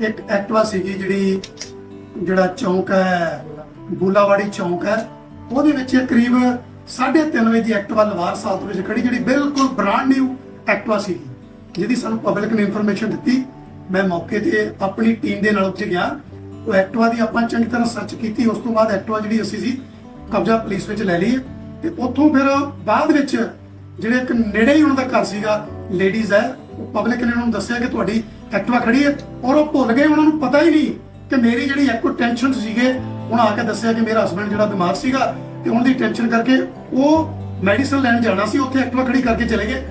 ਇੱਕ ਐਕਟਵਾ ਸੀਗੀ ਜਿਹੜੀ, ਜਿਹੜਾ ਚੌਂਕ ਹੈ, ਬੂਲਾਵਾੜੀ ਚੌਂਕ ਹੈ, ਉਹਦੇ ਵਿੱਚ ਕਰੀਬ 3:30 ਵਜੇ ਦੀ ਐਕਟਵਾ ਲਵਾਰ ਸਾਲਤ ਵਿੱਚ ਖੜੀ, ਜਿਹੜੀ ਬਿਲਕੁਲ ਬ੍ਰਾਂਡ ਨਿਊ ਐਕਟਵਾ ਸੀਗੀ, ਜਿਹਦੀ ਸਾਨੂੰ ਪਬਲਿਕ ਨੇ ਇਨਫੋਰਮੇਸ਼ਨ ਦਿੱਤੀ। ਮੈਂ ਮੌਕੇ ਤੇ ਆਪਣੀ ਟੀਮ ਦੇ ਨਾਲ ਉੱਥੇ ਗਿਆ। ਉਹ ਐਕਟਵਾ ਦੀ ਆਪਾਂ ਚੰਗੀ ਤਰ੍ਹਾਂ ਸਰਚ ਕੀਤੀ, ਉਸ ਤੋਂ ਬਾਅਦ ਐਕਟਵਾ ਜਿਹੜੀ ਅਸੀਂ ਸੀ, ਕਬਜ਼ਾ ਪੁਲਿਸ ਵਿੱਚ ਲੈ ਲਈ ਤੇ ਉੱਥੋਂ ਫਿਰ ਬਾਅਦ ਵਿੱਚ, ਜਿਹੜੇ ਇੱਕ ਨੇੜੇ ਹੀ ਉਹਨਾਂ ਦਾ ਘਰ ਸੀਗਾ ਲੇਡੀਜ਼ ਹੈ ਪਬਲਿਕ ਨੇ ਉਹਨਾਂ ਨੂੰ ਦੱਸਿਆ ਕਿ ਤੁਹਾਡੀ ਐਕਟਿਵਾ ਖੜੀ ਹੈ ਔਰ ਉਹ ਭੁੱਲ ਗਏ, ਉਹਨਾਂ ਨੂੰ ਪਤਾ ਹੀ ਨਹੀਂ ਕਿ ਮੇਰੀ ਜਿਹੜੀ ਐਕੋ ਟੈਨਸ਼ਨ ਸੀਗੇ, ਉਹਨਾਂ ਆ ਕੇ ਦੱਸਿਆ ਕਿ ਮੇਰਾ ਹਸਬੰਡ ਜਿਹੜਾ ਬਿਮਾਰ ਸੀਗਾ ਤੇ ਉਹਨਾਂ ਦੀ ਟੈਨਸ਼ਨ ਕਰਕੇ ਉਹ ਮੈਡੀਸਨ ਲੈਣ ਜਾਣਾ ਸੀ, ਉੱਥੇ ਐਕਟਿਵਾ ਖੜੀ ਕਰਕੇ ਚਲੇ ਗਏ।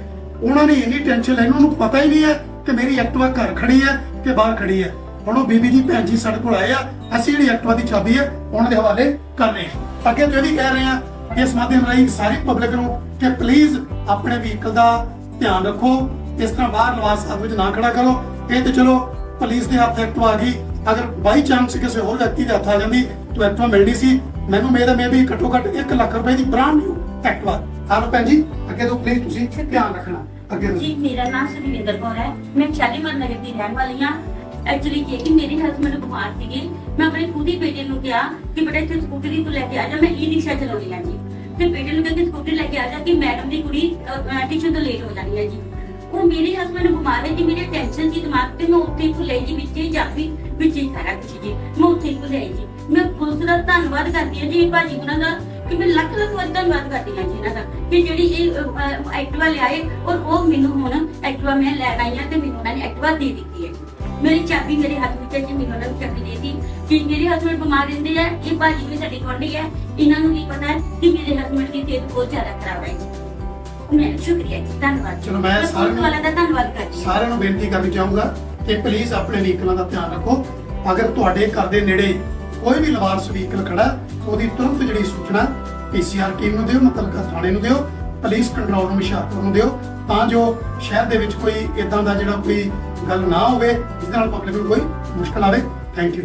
ਉਹਨਾਂ ਨੇ ਇੰਨੀ ਟੈਨਸ਼ਨ ਲੈਣੀ ਉਹਨਾਂ ਪਤਾ ਹੀ ਨਹੀਂ ਹੈ ਕਿ ਮੇਰੀ ਐਕਟਿਵਾ ਘਰ ਖੜੀ ਹੈ ਕਿ ਬਾਹਰ ਖੜੀ ਹੈ। ਹੁਣ ਉਹ ਬੀਬੀ ਜੀ, ਭੈਣ ਜੀ ਸਾਡੇ ਕੋਲ ਆਏ ਆ, ਅਸੀਂ ਜਿਹੜੀ ਐਕਟਵਾ ਦੀ ਚਾਬੀ ਹੈ, ਉਹਨਾਂ ਦੇ ਹਵਾਲੇ ਕਰ ਰਹੇ ਹਾਂ। ਅੱਗੇ ਤੋਂ ਇਹ ਵੀ ਕਹਿ ਰਹੇ ਹਾਂ, ਇਸ ਮਾਧਿਅਮ ਰਾਹੀਂ ਸਾਰੀ ਪਬਲਿਕ ਨੂੰ ਕਿ ਪਲੀਜ਼ ਆਪਣੇ ਵਹੀਕਲ ਦਾ ਧਿਆਨ ਰੱਖੋ ਇਸ ਤਰ੍ਹਾਂ ਬਾਹਰ ਲਵਾਸ ਸਾਧ ਵਿੱਚ ਨਾ ਖੜਾ ਕਰੋ। ਇਹ ਤੇ ਚਲੋ, ਪੁਲਿਸ ਦੇ ਹੱਥ ਐਕਟਿਵਾ ਆ ਗਈ। ਅਗਰ ਬਾਈ ਚਾਂਸ ਕਿਸੇ ਹੋਰ ਵਿਅਕਤੀ ਦੇ ਹੱਥ ਆ ਜਾਂਦੀ, ਤਾਂ ਐਕਟਿਵਾ ਮਿਲਣੀ ਸੀ। ਮੈਨੂੰ ਮੇਰਾ ਮੇ ਵੀ ਘੱਟੋ ਘੱਟ 1 ਲੱਖ ਰੁਪਏ ਦੀ ਬ੍ਰਾਂਡ ਨਿਊ ਐਕਟਿਵਾ ਆਲੋ ਭੈਣ ਜੀ, ਅੱਗੇ ਤੋਂ ਪਲੀਜ਼ ਤੁਸੀਂ ਧਿਆਨ ਰੱਖਣਾ। ਅੱਗੇ ਤੋਂ। ਜੀ, ਮੇਰਾ ਨਾਮ ਸੁਖਵਿੰਦਰ ਕੌਰ ਹੈ। ਮੈਂ ਸ਼ਾਲੀਮਾਰ ਨਗਰ ਦੀ ਰਹਿਣ ਵਾਲੀ ਹਾਂ। ਐਕਚੁਅਲੀ ਇਹ ਕਿ ਮੇਰੇ ਹਸਬੰਡ ਬਿਮਾਰ ਸੀਗੇ, ਮੈਂ ਆਪਣੇ ਖੁਦ ਹੀ ਬੇਟੇ ਨੂੰ ਕਿਹਾ ਕਿ ਬੇਟਾ ਇੱਥੇ ਸਕੂਟਰੀ ਤੋਂ ਲੈ ਕੇ ਆ ਜਾ, ਮੈਂ ਈ ਰਿਕਸ਼ਾ ਚਲਾਉਣੀ ਹੈ ਜੀ। ਤੇ ਬੇਟੇ ਨੂੰ ਕਿਹਾ ਕਿ ਸਕੂਟਰੀ ਲੈ ਕੇ ਆ ਜਾ, ਕਿ ਮੈਡਮ ਦੀ ਕੁੜੀ ਟਿਊਸ਼ਨ ਤੋਂ ਲੇਟ ਹੋ ਜਾਣੀ ਹੈ ਜੀ। ਉਹ ਮੇਰੇ ਹਸਬੰਡ ਬਿਮਾਰ ਹੈ ਜੀ ਮੇਰੇ ਟੈਨਸ਼ਨ ਸੀ ਦਿਮਾਗ ਤੇ, ਮੈਂ ਉੱਥੇ ਹੀ ਜੀ, ਵਿੱਚ ਹੀ ਜਾਪੀ ਵਿੱਚ ਹੀ ਸਾਰਾ ਕੁਝ ਜੀ। ਮੈਂ ਉੱਥੇ ਹੀ ਜੀ। ਮੈਂ ਪੁਲਿਸ ਦਾ ਧੰਨਵਾਦ ਕਰਦੀ ਹਾਂ ਜੀ ਭਾਜੀ ਉਹਨਾਂ ਦਾ ਕਿ ਮੈਂ ਲੱਖ ਲੱਖ ਵਾਰ ਧੰਨਵਾਦ ਕਰਦੀ ਹਾਂ ਜੀ ਇਹਨਾਂ ਦਾ। ਕਿ ਜਿਹੜੀ ਇਹ ਐਕਟਿਵਾ ਲਿਆਏ ਔਰ ਉਹ ਮੈਨੂੰ ਹੁਣ ਐਕਟਿਵਾ ਮੈਂ ਲੈਣ ਆਈ ਹਾਂ ਤੇ ਮੈਨੂੰ ਉਹਨਾਂ ਨੇ ਐਕਟਿਵਾ ਦੇ ਦਿੱਤੀ ਹੈ। ਮੇਰੀ ਚਾਬੀ ਮੇਰੇ ਹੱਥ ਵਿੱਚ ਹੈ ਜੀ, ਮੈਨੂੰ ਉਹਨਾਂ ਨੇ ਚਾਬੀ ਦੇ ਦਿੱਤੀ। ਕਿ ਮੇਰੇ ਹਸਬੰਡ ਬਿਮਾਰ ਰਹਿੰਦੇ ਆ, ਇਹ ਭਾਜੀ ਵੀ ਸਾਡੀ ਗੁਆਂਢੀ ਹੈ। ਇਹਨਾਂ ਨੂੰ ਵੀ ਪਤਾ ਹੈ ਕਿ ਮੇਰੇ ਹਸਬੰਡ ਦੀ ਸਿਹਤ ਬਹੁਤ ਜ਼ਿਆਦਾ ਖਰਾਬ ਹੈ ਮੈਂ ਸ਼ੁਕਰੀਆ ਜੀ ਧੰਨਵਾਦ ਚਲੋ ਮੈਂ ਪੁਲਿਸ ਸਾਰਿਆਂ ਨੂੰ- ਵਾਲਿਆਂ ਦਾ ਧੰਨਵਾਦ ਕਰਦੀ ਹਾਂ। ਸਾਰਿਆਂ ਨੂੰ ਬੇਨਤੀ ਕਰਨੀ ਚਾਹੂੰਗਾ ਕਿ ਪਲੀਜ਼ ਆਪਣੇ ਵਹੀਕਲਾਂ ਦਾ ਧਿਆਨ ਰੱਖੋ। ਅਗਰ ਤੁਹਾਡੇ ਘਰ ਦੇ ਨੇੜੇ ਕੋਈ ਵੀ ਲਵਾਰਸ ਵਹੀਕਲ ਖੜਾ ਉਹਦੀ ਤੁਰੰਤ ਜਿਹੜੀ ਸੂਚਨਾ ਪੀਸੀਆਰ ਟੀਮ ਨੂੰ ਦਿਓ ਮੁਤਲਕਾ ਥਾਣੇ ਨੂੰ ਦਿਓ ਪੁਲਿਸ ਕੰਟਰੋਲ ਰੂਮ ਹੁਸ਼ਿਆਰਪੁਰ ਨੂੰ ਦਿਓ ਤਾਂ ਜੋ ਸ਼ਹਿਰ ਦੇ ਵਿੱਚ ਕੋਈ ਇਦਾਂ ਦਾ ਜਿਹੜਾ ਕੋਈ ਗੱਲ ਨਾ ਹੋਵੇ ਜਿਸ ਨਾਲ ਪਬਲਿਕ ਨੂੰ ਕੋਈ ਮੁਸ਼ਕਲ ਆਵੇ। Thank you